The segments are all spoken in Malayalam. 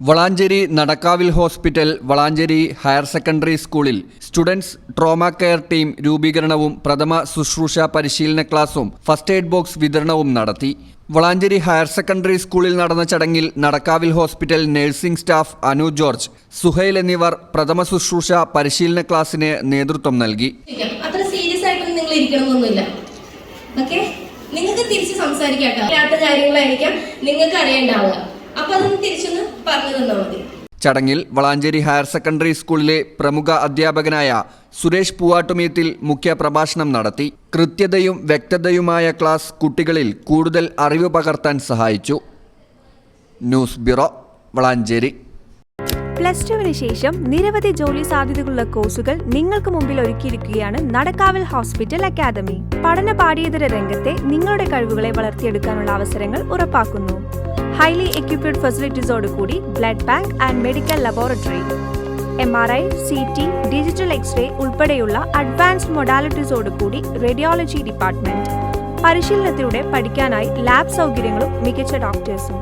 Valanchery Nadakkavil hospital Valanchery higher secondary സ്കൂളിൽ സ്റ്റുഡൻസ് ട്രോമ കെയർ ടീം രൂപീകരണവും പ്രഥമ ശുശ്രൂഷ പരിശീലന ക്ലാസും ഫസ്റ്റ് എയ്ഡ് ബോക്സ് വിതരണവും നടത്തി. വളാഞ്ചേരി ഹയർ സെക്കൻഡറി സ്കൂളിൽ നടന്ന ചടങ്ങിൽ Nadakkavil hospital nursing staff Anu George Suhail എന്നിവർ പ്രഥമ ശുശ്രൂഷ പരിശീലന ക്ലാസ്സിന് നേതൃത്വം നൽകി. സീരിയസ് നിങ്ങൾ നിങ്ങൾക്ക് തിരിച്ച് സംസാരിക്കാം കാര്യങ്ങളായിരിക്കാം നിങ്ങൾക്ക് അറിയേണ്ടാവുക. അപ്പൊ അതൊന്ന് തിരിച്ചൊന്ന് പറഞ്ഞു തന്നാൽ മതി. ചടങ്ങിൽ വളാഞ്ചേരി ഹയർ സെക്കൻഡറി സ്കൂളിലെ പ്രമുഖ അധ്യാപകനായ സുരേഷ് പൂവാട്ടുമീത്തിൽ മുഖ്യ പ്രഭാഷണം നടത്തി. കൃത്യതയും വ്യക്തതയുമായ ക്ലാസ് കുട്ടികളിൽ കൂടുതൽ അറിവ് പകർത്താൻ സഹായിച്ചു. News bureau Valanchery. പ്ലസ് ടുവിന് ശേഷം നിരവധി ജോലി സാധ്യതകളുള്ള കോഴ്സുകൾ നിങ്ങൾക്ക് മുമ്പിൽ ഒരുക്കിയിരിക്കുകയാണ് നടക്കാവിൽ ഹോസ്പിറ്റൽ അക്കാദമി. പഠന പാഠ്യേതര രംഗത്തെ നിങ്ങളുടെ കഴിവുകളെ വളർത്തിയെടുക്കാനുള്ള അവസരങ്ങൾ ഉറപ്പാക്കുന്നു. ഹൈലി എക്യുപ്ഡ് ഫെസിലിറ്റീസോട് കൂടി blood bank and medical laboratory M R I C T digital x ray ഉൾപ്പെടെയുള്ള അഡ്വാൻസ്ഡ് മൊഡാലിറ്റീസോട് കൂടി റേഡിയോളജി ഡിപ്പാർട്ട്മെന്റ് പരിശീലനത്തിലൂടെ പഠിക്കാനായി ലാബ് സൗകര്യങ്ങളും മികച്ച ഡോക്ടേഴ്സും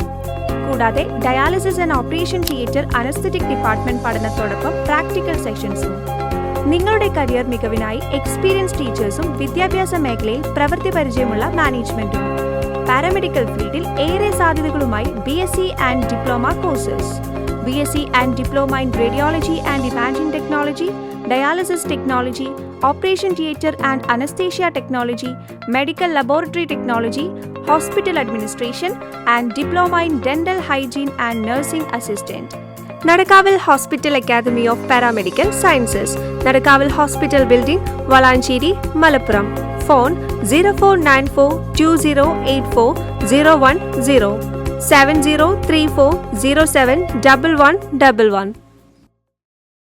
കൂടാതെ dialysis and operation theatre anaesthetic department പഠനത്തോടൊപ്പം പ്രാക്ടിക്കൽ സെക്ഷൻസും നിങ്ങളുടെ കരിയർ മികവിനായി എക്സ്പീരിയൻസ് ടീച്ചേഴ്സും വിദ്യാഭ്യാസ മേഖലയിൽ പ്രവൃത്തി പരിചയമുള്ള മാനേജ്മെന്റും പാരാമെഡിക്കൽ ഫീൽഡിൽ ഏറെ സാധ്യതകളുമായി B S C and diploma courses B S C and diploma in radiology and imaging technology dialysis technology operation theatre and anaesthesia technology medical laboratory technology hospital administration and diploma in dental hygiene and nursing assistant Nadakkavil hospital academy of paramedical sciences Nadakkavil hospital building Valanchery Malappuram phone 0494 703407111.